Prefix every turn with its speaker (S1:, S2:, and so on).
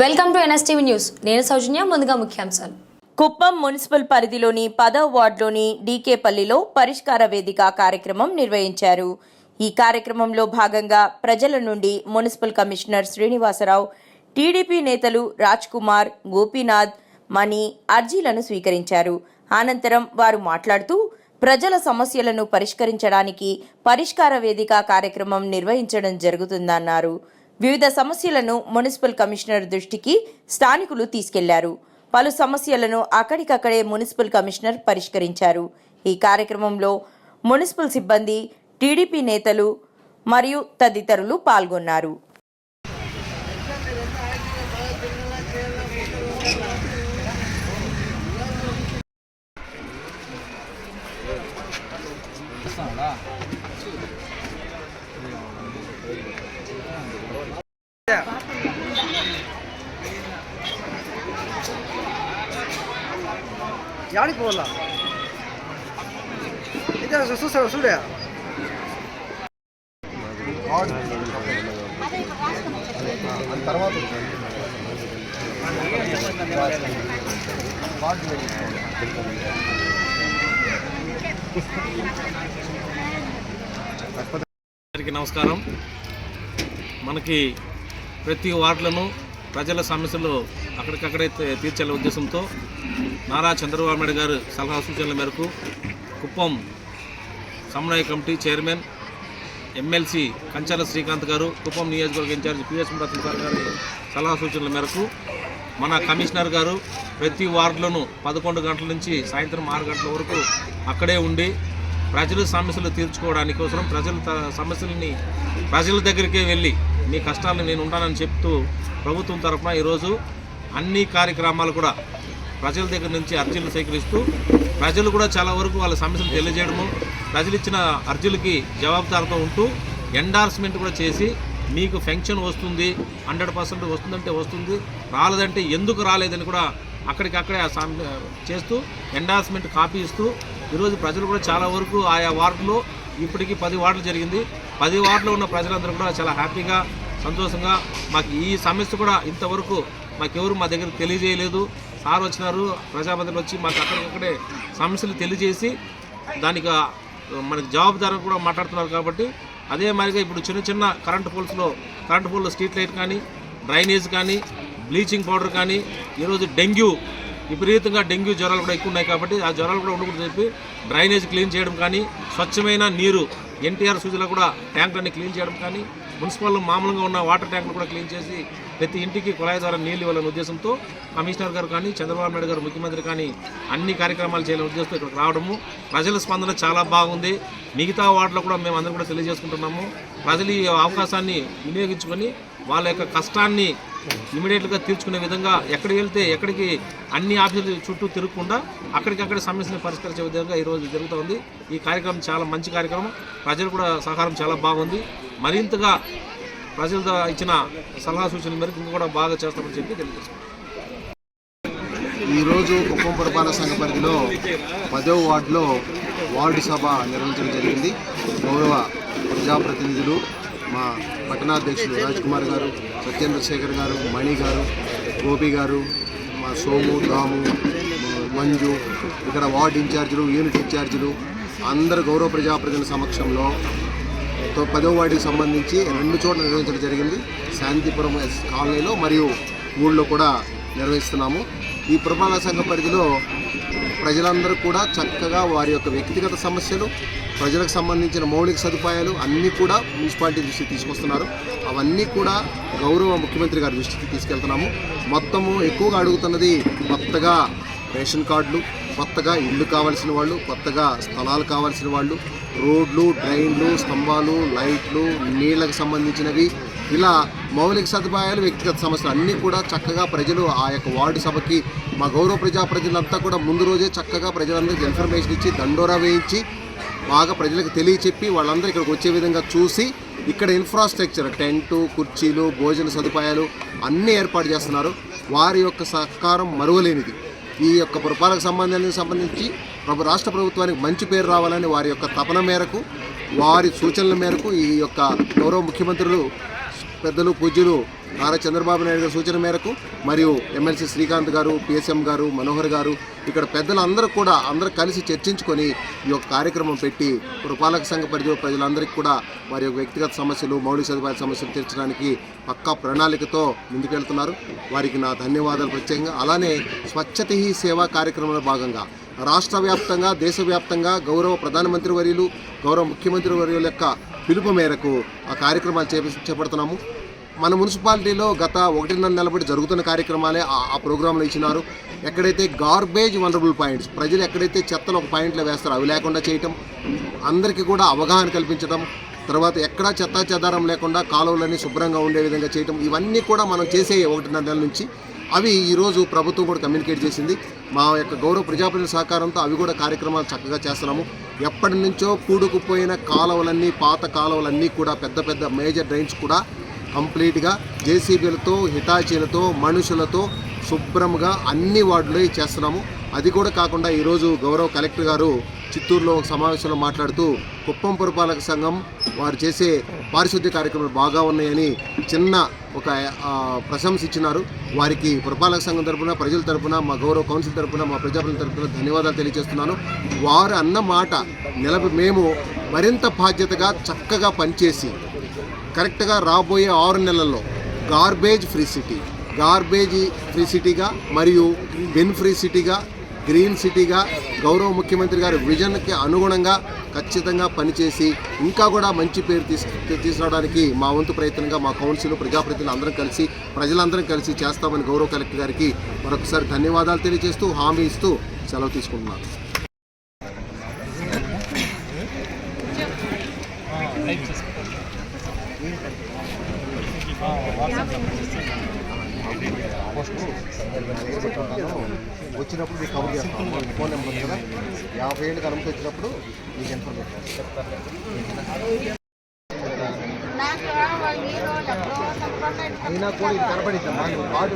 S1: Welcome to NSTV news. నేను సౌజన్య ముందుగా ముఖ్యాంశాలు.
S2: కుప్పం మున్సిపల్ పరిధిలోని పదవ వార్డులోని డీకేపల్లిలో పరిష్కార వేదిక కార్యక్రమం నిర్వహించారు. ఈ కార్యక్రమంలో భాగంగా ప్రజల నుండి మున్సిపల్ కమిషనర్ శ్రీనివాసరావు టీడీపీ నేతలు రాజ్ కుమార్ గోపీనాథ్ మణి అర్జీలను స్వీకరించారు. అనంతరం వారు మాట్లాడుతూ ప్రజల సమస్యలను పరిష్కరించడానికి పరిష్కార వేదిక కార్యక్రమం నిర్వహించడం జరుగుతుందన్నారు. వివిధ సమస్యలను మున్సిపల్ కమిషనర్ దృష్టికి స్థానికులు తీసుకెళ్ళారు. పలు సమస్యలను అక్కడికక్కడే మున్సిపల్ కమిషనర్ పరిష్కరించారు. ఈ కార్యక్రమంలో మున్సిపల్ సిబ్బంది టీడీపీ నేతలు మరియు తదితరులు పాల్గొన్నారు.
S3: యాడికి పోవాలా ఇదే చూస్తావు చూడే
S4: అందరికీ నమస్కారం. మనకి ప్రతి వార్డులను ప్రజల సమస్యలు అక్కడికక్కడే తీ- తీర్చాలనే ఉద్దేశంతో నారా చంద్రబాబు నాయుడు గారు సలహా సూచనల మేరకు కుప్పం సమన్వయ committee chairman MLC Kanchala Srikanth గారు కుప్పం నియోజకవర్గ ఇన్ఛార్జ్ పిఎస్ మురత్న సార్ గారి సలహా సూచనల మేరకు మన కమిషనర్ గారు ప్రతి వార్డులోనూ పదకొండు గంటల నుంచి సాయంత్రం ఆరు గంటల వరకు అక్కడే ఉండి ప్రజల సమస్యలు తీర్చుకోవడానికి కోసం ప్రజల త- సమస్యలని ప్రజల దగ్గరికే వెళ్ళి మీ కష్టాలను నేను ఉంటానని చెప్తూ ప్రభుత్వం తరఫున ఈరోజు అన్ని కార్యక్రమాలు కూడా ప్రజల దగ్గర నుంచి అర్జీలు సేకరిస్తూ ప్రజలు కూడా చాలా వరకు వాళ్ళ సమస్యలు తెలియజేయడము ప్రజలు ఇచ్చిన అర్జీలకి జవాబుదారుతో ఉంటూ ఎండార్స్మెంట్ కూడా చేసి మీకు ఫెన్షన్ వస్తుంది హండ్రెడ్ పర్సెంట్ వస్తుందంటే వస్తుంది రాలేదంటే ఎందుకు రాలేదని కూడా అక్కడికక్కడే ఆ చేస్తూ ఎండార్స్మెంట్ కాపీ ఇస్తూ ఈరోజు ప్రజలు కూడా చాలా వరకు ఆయా వార్డులో ఇప్పటికీ పది వార్డులు జరిగింది. పది వార్డులో ఉన్న ప్రజలందరూ కూడా చాలా హ్యాపీగా సంతోషంగా మాకు ఈ సమస్య కూడా ఇంతవరకు మాకెవరు మా దగ్గర తెలియజేయలేదు. సార్ వచ్చినారు ప్రజాపతిలు వచ్చి మాకు అక్కడికక్కడే సమస్యలు తెలియజేసి దానికి మనకి జవాబుదారు కూడా మాట్లాడుతున్నారు కాబట్టి అదే మాదిరిగా ఇప్పుడు చిన్న చిన్న కరెంట్ పోల్స్లో కరెంట్ పోల్లో స్ట్రీట్ లైట్ కానీ డ్రైనేజ్ కానీ బ్లీచింగ్ పౌడర్ కానీ ఈరోజు డెంగ్యూ విపరీతంగా డెంగ్యూ జ్వరాలు కూడా ఎక్కువ ఉన్నాయి కాబట్టి ఆ జ్వరాలు కూడా ఉండకూడదు చెప్పి డ్రైనేజ్ క్లీన్ చేయడం కానీ స్వచ్ఛమైన నీరు ఎన్టీఆర్ సూచనలు కూడా ట్యాంకులన్నీ క్లీన్ చేయడం కానీ మున్సిపల్ మామూలుగా ఉన్న వాటర్ ట్యాంకులు కూడా క్లీన్ చేసి ప్రతి ఇంటికి కుళాయి ద్వారా నీళ్ళు ఇవ్వాలనే ఉద్దేశంతో కమిషనర్ గారు కానీ చంద్రబాబు నాయుడు గారు ముఖ్యమంత్రి కానీ అన్ని కార్యక్రమాలు చేయాలనే ఉద్దేశంతో ఇక్కడికి రావడము. ప్రజల స్పందన చాలా బాగుంది. మిగతా వార్డులో కూడా మేము అందరం కూడా తెలియజేసుకుంటున్నాము. ప్రజలు ఈ అవకాశాన్ని వినియోగించుకొని వాళ్ళ యొక్క కష్టాన్ని ఇమీడియట్గా తీర్చుకునే విధంగా ఎక్కడికి వెళ్తే ఎక్కడికి అన్ని ఆఫీసులు చుట్టూ తిరగకుండా అక్కడికక్కడ సమస్యని పరిష్కరించే విధంగా ఈరోజు జరుగుతుంది ఈ కార్యక్రమం చాలా మంచి కార్యక్రమం. ప్రజలు కూడా సహకారం చాలా బాగుంది. మరింతగా ప్రజలతో ఇచ్చిన సలహా సూచనల మేరకు ఇంకా కూడా బాగా చేస్తామని చెప్పి తెలియజేస్తున్నాం.
S5: ఈరోజు కుప్పం పురపాలక సంఘ పరిధిలో పదో వార్డులో వార్డు సభ నిర్వహించడం జరిగింది. గౌరవ ప్రజాప్రతినిధులు మా పట్టణాధ్యక్షులు రాజ్ కుమార్ గారు సత్యేంద్ర శేఖర్ గారు మణి గారు గోపి గారు మా సోము దాము మంజు ఇక్కడ వార్డు ఇన్ఛార్జీలు యూనిట్ ఇన్ఛార్జీలు అందరు గౌరవ ప్రజాప్రతినిధుల సమక్షంలో పదో వార్డుకి సంబంధించి రెండు చోట్ల నిర్వహించడం జరిగింది. శాంతిపురం ఎస్ కాలనీలో మరియు ఊళ్ళో కూడా నిర్వహిస్తున్నాము. ఈ పురపాలక సంఘ పరిధిలో ప్రజలందరూ కూడా చక్కగా వారి యొక్క వ్యక్తిగత సమస్యలు ప్రజలకు సంబంధించిన మౌలిక సదుపాయాలు అన్నీ కూడా మున్సిపాలిటీ దృష్టికి తీసుకొస్తున్నారు. అవన్నీ కూడా గౌరవ ముఖ్యమంత్రి గారి దృష్టికి తీసుకెళ్తున్నాము. మొత్తము ఎక్కువగా అడుగుతున్నది కొత్తగా రేషన్ కార్డులు కొత్తగా ఇల్లు కావాల్సిన వాళ్ళు కొత్తగా స్థలాలు కావాల్సిన వాళ్ళు రోడ్లు డ్రైన్లు స్తంభాలు లైట్లు నీళ్ళకు సంబంధించినవి. ఇలా మౌలిక సదుపాయాలు వ్యక్తిగత సమస్యలు అన్నీ కూడా చక్కగా ప్రజలు ఆ యొక్క వార్డు సభకి మా గౌరవ ప్రజాప్రతినిధులంతా కూడా ముందు రోజే చక్కగా ప్రజలందరికీ ఇన్ఫర్మేషన్ ఇచ్చి దండోరా వేయించి బాగా ప్రజలకు తెలియచెప్పి వాళ్ళందరూ ఇక్కడికి వచ్చే విధంగా చూసి ఇక్కడ ఇన్ఫ్రాస్ట్రక్చర్ టెంటు కుర్చీలు భోజన సదుపాయాలు అన్నీ ఏర్పాటు చేస్తున్నారు. వారి యొక్క సహకారం మరువలేనిది. ఈ యొక్క పురపాలక సంబంధానికి సంబంధించి ప్రభు రాష్ట్ర ప్రభుత్వానికి మంచి పేరు రావాలని వారి యొక్క తపన మేరకు వారి సూచనల మేరకు ఈ యొక్క గౌరవ ముఖ్యమంత్రులు పెద్దలు పూజ్యులు నారా చంద్రబాబు నాయుడు గారి సూచన మేరకు మరియు ఎమ్మెల్సీ శ్రీకాంత్ గారు పిఎస్ఎం గారు మనోహర్ గారు ఇక్కడ పెద్దలందరూ కూడా అందరూ కలిసి చర్చించుకొని ఈ యొక్క కార్యక్రమం పెట్టి పురపాలక సంఘ పరిధిలో ప్రజలందరికీ కూడా వారి యొక్క వ్యక్తిగత సమస్యలు మౌలిక సదుపాయాల సమస్యలు తీర్చడానికి పక్కా ప్రణాళికతో ముందుకెళ్తున్నారు వారికి నా ధన్యవాదాలు ప్రత్యేకంగా. అలానే స్వచ్ఛత హీ సేవా కార్యక్రమంలో భాగంగా రాష్ట్ర వ్యాప్తంగా దేశవ్యాప్తంగా గౌరవ ప్రధానమంత్రి వర్యులు గౌరవ ముఖ్యమంత్రి వర్యుల యొక్క పిలుపు మేరకు ఆ కార్యక్రమాలు చేప చేపడుతున్నాము. మన మున్సిపాలిటీలో గత ఒకటిన్నర నెలబడి జరుగుతున్న కార్యక్రమాలే ఆ- ప్రోగ్రాంలో ఇచ్చినారు. ఎక్కడైతే గార్బేజ్ వనరబుల్ పాయింట్స్ ప్రజలు ఎక్కడైతే చెత్తను ఒక పాయింట్లో వేస్తారో అవి లేకుండా చేయటం అందరికీ కూడా అవగాహన కల్పించడం తర్వాత ఎక్కడా చెత్తా చెదారం లేకుండా కాలువలన్నీ శుభ్రంగా ఉండే విధంగా చేయటం ఇవన్నీ కూడా మనం చేసే ఒకటిన్నర నెల నుంచి అవి ఈరోజు ప్రభుత్వం కూడా కమ్యూనికేట్ చేసింది. మా యొక్క గౌరవ ప్రజాప్రతినిధుల సహకారంతో అవి కూడా కార్యక్రమాలు చక్కగా చేస్తున్నాము. ఎప్పటి నుంచో కూడుకుపోయిన కాలువలన్నీ పాత కాలువలన్నీ కూడా పెద్ద పెద్ద మేజర్ డ్రైన్స్ కూడా కంప్లీట్గా జేసీబీలతో హిటాచీలతో మనుషులతో శుభ్రంగా అన్ని వార్డులో చేస్తున్నాము. అది కూడా కాకుండా ఈరోజు గౌరవ కలెక్టర్ గారు చిత్తూరులో ఒక సమావేశంలో మాట్లాడుతూ కుప్పం పురపాలక సంఘం వారు చేసే పారిశుద్ధ్య కార్యక్రమాలు బాగా ఉన్నాయని చిన్న ఒక ప్రశంస ఇచ్చినారు. వారికి పురపాలక సంఘం తరపున ప్రజల తరపున మా గౌరవ కౌన్సిల్ తరపున మా ప్రజాప్రతినిధుల తరపున ధన్యవాదాలు తెలియజేస్తున్నాను. వారు అన్న మాట నిలబ మేము మరింత బాధ్యతగా చక్కగా పనిచేసి కరెక్ట్గా రాబోయే ఆరు నెలల్లో garbage free city garbage free సిటీగా మరియు బెన్ ఫ్రీ సిటీగా గ్రీన్ సిటీగా గౌరవ ముఖ్యమంత్రి గారి విజన్కి అనుగుణంగా ఖచ్చితంగా పనిచేసి ఇంకా కూడా మంచి పేరు తీసు తీసుకురావడానికి మా వంతు ప్రయత్నంగా మా కౌన్సిల్ ప్రజాప్రతినిధులు అందరం కలిసి ప్రజలందరం కలిసి చేస్తామని గౌరవ కలెక్టర్ గారికి మరొకసారి ధన్యవాదాలు తెలియజేస్తూ హామీ ఇస్తూ సెలవు తీసుకుంటున్నాను వచ్చినప్పుడు మీకు కవర్ చేస్తాను ఫోన్ నెంబర్ కదా? యాభై ఏళ్ళకి అనుమతి వచ్చినప్పుడు మీకు ఇన్ఫర్మేషన్ అయినా కూడా ఇది కనబడిద్ది మాకు కార్డు